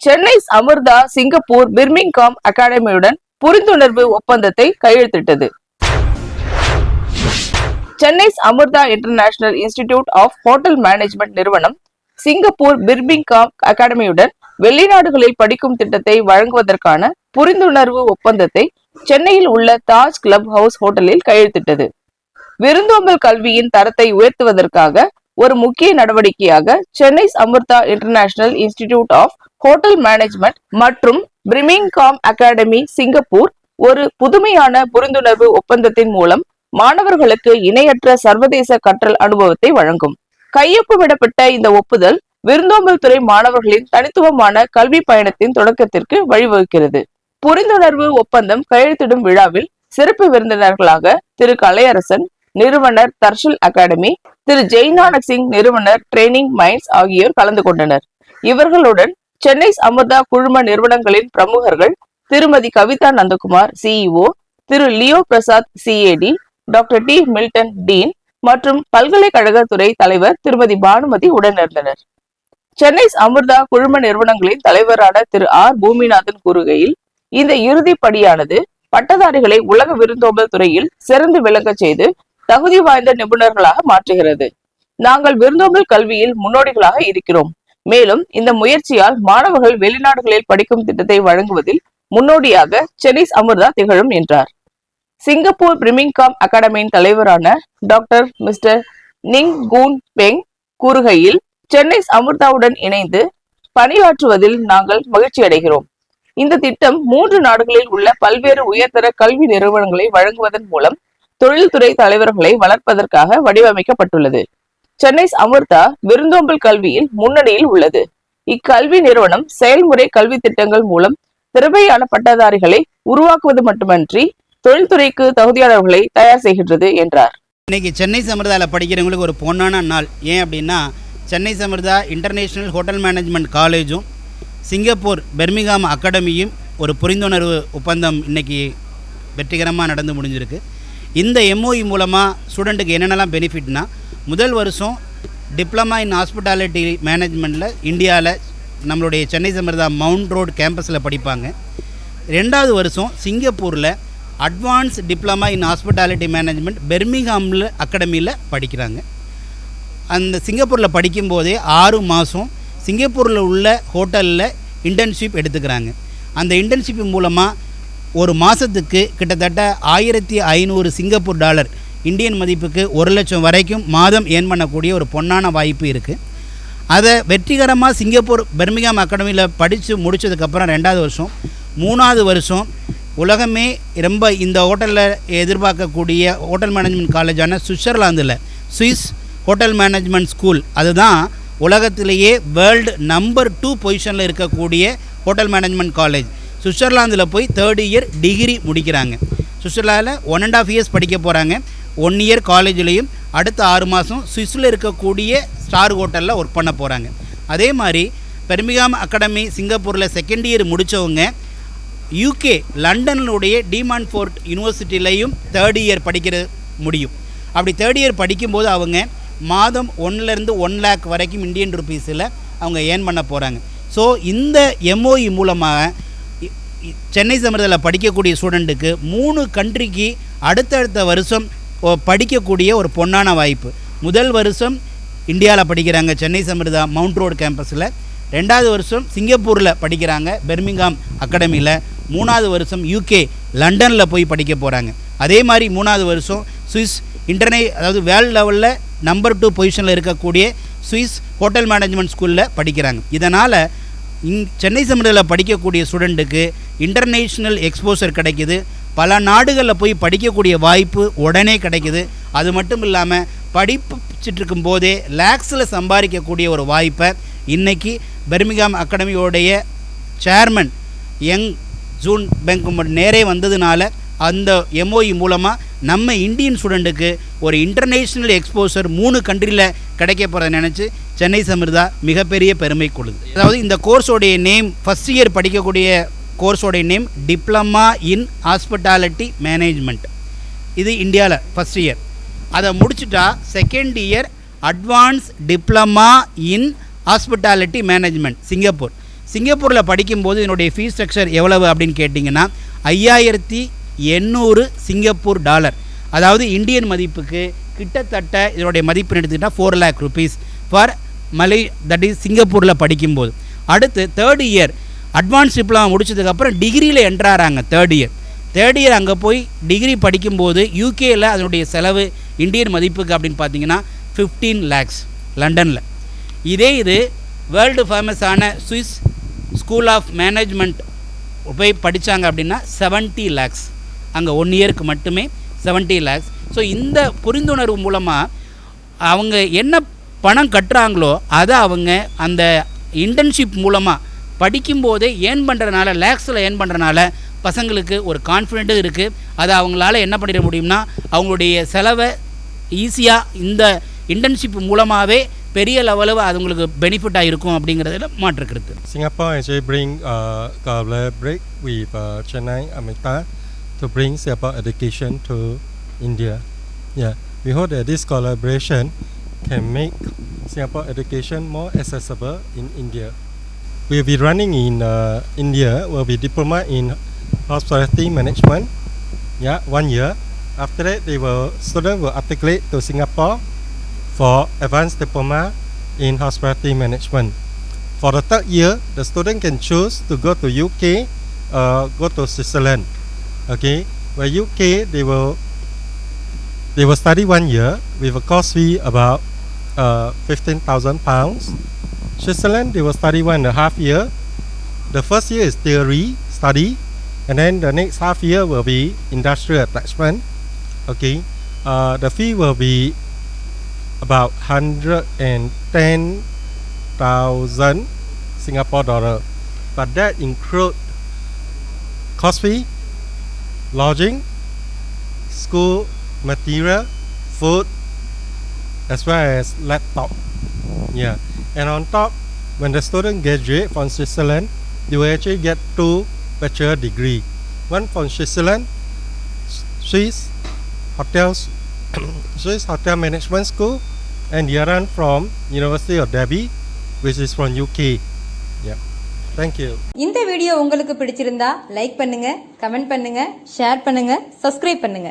Chennai Amrita Singapore Birmingham அகாடமியுடன் புரிந்துணர்வு ஒப்பந்தத்தை கையெழுத்திட்டது. Chennai Amrita international institute of hotel management நிறுவனம் சிங்கப்பூர் பிர்மிங்காம் அகாடமியுடன் வெளிநாடுகளில் படிக்கும் திட்டத்தை வழங்குவதற்கான புரிந்துணர்வு ஒப்பந்தத்தை சென்னையில் உள்ள தாஜ் கிளப் ஹவுஸ் ஹோட்டலில் கையெழுத்திட்டது. விருந்தோம்பல் கல்வியின் தரத்தை உயர்த்துவதற்காக ஒரு முக்கிய நடவடிக்கையாக Chennai Amrita international institute of hotel management மற்றும் பிரிமிங்காம் அகாடமி சிங்கப்பூர் ஒரு புதுமையான புரிந்துணர்வு ஒப்பந்தத்தின் மூலம் மாணவர்களுக்கு இணையற்ற சர்வதேச கற்றல் அனுபவத்தை வழங்கும். கையொப்பமிடப்பட்ட இந்த ஒப்புதல் விருந்தோம்பல் துறை மாணவர்களின் தனித்துவமான கல்வி பயணத்தின் தொடக்கத்திற்கு வழிவகுக்கிறது. புரிந்துணர்வு ஒப்பந்தம் கையெழுத்திடும் விழாவில் சிறப்பு விருந்தினர்களாக திரு. கலையரசன் நிறுவனர் தர்ஷல் அகாடமி திரு. ஜெய்நானக் சிங் நிறுவனர் ட்ரைனிங் மைண்ட்ஸ் ஆகியோர் கலந்து கொண்டனர். இவர்களுடன் சென்னை அமிர்தா குழும நிறுவனங்களின் பிரமுகர்கள் Thirumathi Kavitha Nandakumar CEO Thiru Leo Prasad CAD doctor D Milton dean மற்றும் பல்கலைக்கழக துறை தலைவர் திருமதி பானுமதி உடனிருந்தனர். சென்னை அமிர்தா குழும நிறுவனங்களின் தலைவரான திரு ஆர். பூமிநாதன் கூறுகையில் இந்த இறுதி படியானது பட்டதாரிகளை உலக விருந்தோம்பல் துறையில் சிறந்து விளங்க செய்து தகுதி வாய்ந்த நிபுணர்களாக மாற்றுகிறது. நாங்கள் விருந்தோம்பல் கல்வியில் முன்னோடிகளாக இருக்கிறோம். மேலும் இந்த முயற்சியால் மாணவர்கள் வெளிநாடுகளில் படிக்கும் திட்டத்தை வழங்குவதில் முன்னோடியாக சென்னை அமிர்தா திகழும் என்றார். சிங்கப்பூர் பிரிமிங்காம் அகாடமியின் தலைவரான doctor mister Ning Koon Peng கூறுகையில் சென்னை அமிர்தாவுடன் இணைந்து பணியாற்றுவதில் நாங்கள் மகிழ்ச்சி அடைகிறோம். இந்த திட்டம் மூன்று நாடுகளில் உள்ள பல்வேறு உயர்தர கல்வி நிறுவனங்களை வழங்குவதன் மூலம் தொழில்துறை தலைவர்களை வளர்ப்பதற்காக வடிவமைக்கப்பட்டுள்ளது. சென்னை அமிர்தா விருந்தோம்பல் கல்வியில் முன்னணியில் உள்ளது. இக்கல்வி நிறுவனம் செயல்முறை கல்வி திட்டங்கள் மூலம் திறமையான பட்டதாரிகளை உருவாக்குவது மட்டுமன்றி தொழில்துறைக்கு தகுதியாளர்களை தயார் செய்கின்றது என்றார். இன்னைக்கு சென்னை சமிர்தாவில் படிக்கிறவங்களுக்கு ஒரு பொன்னான நாள். ஏன் அப்படின்னா Chennai Amrita international hotel management காலேஜும் சிங்கப்பூர் பெர்மிகாம் அகாடமியும் ஒரு புரிந்துணர்வு ஒப்பந்தம் இன்றைக்கி வெற்றிகரமாக நடந்து முடிஞ்சிருக்கு. இந்த எம்ஓஇ மூலமாக ஸ்டூடெண்ட்டுக்கு என்னென்னலாம் பெனிஃபிட்னா முதல் வருஷம் டிப்ளமா இன் ஹாஸ்பிட்டாலிட்டி மேனேஜ்மெண்ட்டில் இந்தியாவில் நம்மளுடைய சென்னை சமிர்தா மவுண்ட் ரோடு கேம்பஸில் படிப்பாங்க. ரெண்டாவது வருஷம் சிங்கப்பூரில் advance diploma in hospitality management பெர்மிங்ஹாமில் அகாடமியில் படிக்கிறாங்க. அந்த சிங்கப்பூரில் படிக்கும்போதே ஆறு மாதம் சிங்கப்பூரில் உள்ள ஹோட்டலில் இன்டர்ன்ஷிப் எடுத்துக்கிறாங்க. அந்த இன்டர்ன்ஷிப் மூலமாக ஒரு மாதத்துக்கு கிட்டத்தட்ட ஆயிரத்தி ஐநூறு சிங்கப்பூர் டாலர் இந்தியன் மதிப்புக்கு ஒரு லட்சம் வரைக்கும் மாதம் ஏர்ன் பண்ணக்கூடிய ஒரு பொன்னான வாய்ப்பு இருக்குது அதை வெற்றிகரமாக சிங்கப்பூர் பெர்மிகாம் அகாடமியில் படித்து முடித்ததுக்கப்புறம் ரெண்டாவது வருஷம் மூணாவது வருஷம் உலகமே ரொம்ப இந்த ஹோட்டலில் எதிர்பார்க்கக்கூடிய ஹோட்டல் மேனேஜ்மெண்ட் காலேஜான சுவிட்சர்லாந்தில் சுவிஸ் ஹோட்டல் மேனேஜ்மெண்ட் ஸ்கூல் அதுதான் உலகத்திலேயே வேர்ல்டு நம்பர் டூ பொசிஷனில் இருக்கக்கூடிய ஹோட்டல் மேனேஜ்மெண்ட் காலேஜ். சுவிட்சர்லாந்தில் போய் தேர்ட் இயர் டிகிரி முடிக்கிறாங்க. சுவிட்சர்லாந்தில் ஒன் அண்ட் ஆஃப் இயர்ஸ் படிக்க போகிறாங்க ஒன் இயர் காலேஜ்லேயும் அடுத்த ஆறு மாதம் சுவிஸில் இருக்கக்கூடிய ஸ்டார் ஹோட்டலில் ஒர்க் பண்ண போகிறாங்க அதே மாதிரி Birmingham academy Singapore second year முடித்தவங்க யூகே லண்டனுடைய டிமான் ஃபோர்ட் யூனிவர்சிட்டிலையும் தேர்ட் இயர் படிக்கிற முடியும். அப்படி தேர்ட் இயர் படிக்கும்போது அவங்க மாதம் ஒன்லேருந்து ஒன் லேக் வரைக்கும் இந்தியன் ருபீஸில் அவங்க ஏர்ன் பண்ண போகிறாங்க ஸோ இந்த எம்ஓஇ மூலமாக இ- சென்னை சமரத்தில் படிக்கக்கூடிய ஸ்டூடெண்ட்டுக்கு மூணு கண்ட்ரிக்கு அடுத்தடுத்த வருஷம் படிக்கக்கூடிய ஒரு பொன்னான வாய்ப்பு. முதல் வருஷம் இந்தியாவில் படிக்கிறாங்க சென்னை சமிர்தா மவுண்ட் ரோடு கேம்பஸில். ரெண்டாவது வருஷம் சிங்கப்பூரில் படிக்கிறாங்க பெர்மிங்காம் அகாடமியில் மூணாவது வருஷம் யூகே லண்டனில் போய் படிக்க போகிறாங்க அதே மாதிரி மூணாவது வருஷம் சுவிஸ் இன்டர்நே அதாவது வேர்ல்டு லெவலில் நம்பர் டூ பொசிஷனில் இருக்கக்கூடிய சுவிஸ் ஹோட்டல் மேனேஜ்மெண்ட் ஸ்கூலில் படிக்கிறாங்க. இதனால் இங் சென்னை சமுதாயில் படிக்கக்கூடிய ஸ்டூடெண்ட்டுக்கு இன்டர்நேஷ்னல் எக்ஸ்போசர் கிடைக்கிது. பல நாடுகளில் போய் படிக்கக்கூடிய வாய்ப்பு உடனே கிடைக்குது. அது மட்டும் இல்லாமல் படிச்சுட்டு போதே லேக்ஸில் சம்பாதிக்கக்கூடிய ஒரு வாய்ப்பை இன்றைக்கி பெர்மிகாம் அகாடமியோடைய சேர்மன் யங் ஜூன் பெங்க் நேரே வந்ததுனால அந்த எம்ஓஇ மூலமாக நம்ம இந்தியன் ஸ்டூடெண்ட்டுக்கு ஒரு இன்டர்நேஷ்னல் எக்ஸ்போசர் மூணு கண்ட்ரியில் கிடைக்க போகிறத நினச்சி சென்னை சமிர்தா மிகப்பெரிய பெருமை கொள்ளுது அதாவது இந்த கோர்ஸோடைய நேம் ஃபஸ்ட் இயர் படிக்கக்கூடிய கோர்ஸோடைய name diploma in hospitality management. இது இந்தியாவில் ஃபஸ்ட் இயர் அதை முடிச்சுட்டா second year advance diploma in hospitality management Singapore. சிங்கப்பூரில் படிக்கும்போது இதனுடைய ஃபீஸ் ஸ்ட்ரக்சர் எவ்வளவு அப்படின்னு கேட்டிங்கன்னா ஐயாயிரத்தி எண்ணூறு சிங்கப்பூர் டாலர். அதாவது இந்தியன் மதிப்புக்கு கிட்டத்தட்ட இதனுடைய மதிப்பு எடுத்துக்கிட்டால் four lakh rupees formally that is Singapore படிக்கும்போது. அடுத்து தேர்ட் இயர் அட்வான்ஸ் டிப்ளமா முடிச்சதுக்கப்புறம் டிகிரியில் என்ட்ராறாங்க தேர்ட் இயர் தேர்ட் இயர் அங்கே போய் டிகிரி படிக்கும்போது யூகேயில் அதனுடைய செலவு இந்தியன் மதிப்புக்கு அப்படின்னு பார்த்தீங்கன்னா ஃபிஃப்டீன் லேக்ஸ் லண்டனில். இதே இது வேர்ல்டு ஃபேமஸான சுவிஸ் ஸ்கூல் ஆஃப் மேனேஜ்மெண்ட் போய் படித்தாங்க அப்படின்னா 70 லேக்ஸ் அங்கே ஒன் இயருக்கு மட்டுமே 70 லேக்ஸ் ஸோ இந்த புரிந்துணர்வு மூலமாக அவங்க என்ன பணம் கட்டுறாங்களோ அதை அவங்க அந்த இன்டர்ன்ஷிப் மூலமாக படிக்கும்போதே ஏர்ன் பண்ணுறதுனால லேக்ஸில் ஏர்ன் பண்ணுறனால பசங்களுக்கு ஒரு கான்ஃபிடென்ட்டும் இருக்குது அதை அவங்களால என்ன பண்ணிட முடியும்னா அவங்களுடைய செலவை ஈஸியாக இந்த இன்டர்ன்ஷிப் மூலமாகவே பெரிய லெவலில் அது உங்களுக்கு பெனிஃபிட்டாக இருக்கும் அப்படிங்கிறதுல மாற்றுக்கிறது Singapore actually bring uh, collaborate with uh, Chennai Amita to bring Singapore education to India. Yeah, we hope that this collaboration can make Singapore education more accessible in India. We'll be running in uh, India. Will be diploma in hospitality management. Yeah, one year. After that, they will student will articulate to Singapore for advanced diploma in hospitality management. For the third year, the student can choose to go to UK or go to Switzerland. Okay, where UK they will they will study one year with a cost fee about uh, fifteen thousand pounds. Switzerland they will study one and a half year. The first year is theory study, and then the next half year will be industrial attachment. Okay, uh, the fee will be about hundred and ten thousand Singapore dollar, but that include cost fee, lodging, school material, food, as well as laptop. Yeah, and on top, when the student graduate from Switzerland, they will actually get two bachelor degree, one from Switzerland, S- Swiss hotels, Swiss hotel management school, and the other one from University of Derby, which is from UK. Yeah. Thank you. இந்த video உங்களுக்கு பிடிச்சிருந்தா like பண்ணுங்க comment பண்ணுங்க share பண்ணுங்க subscribe பண்ணுங்க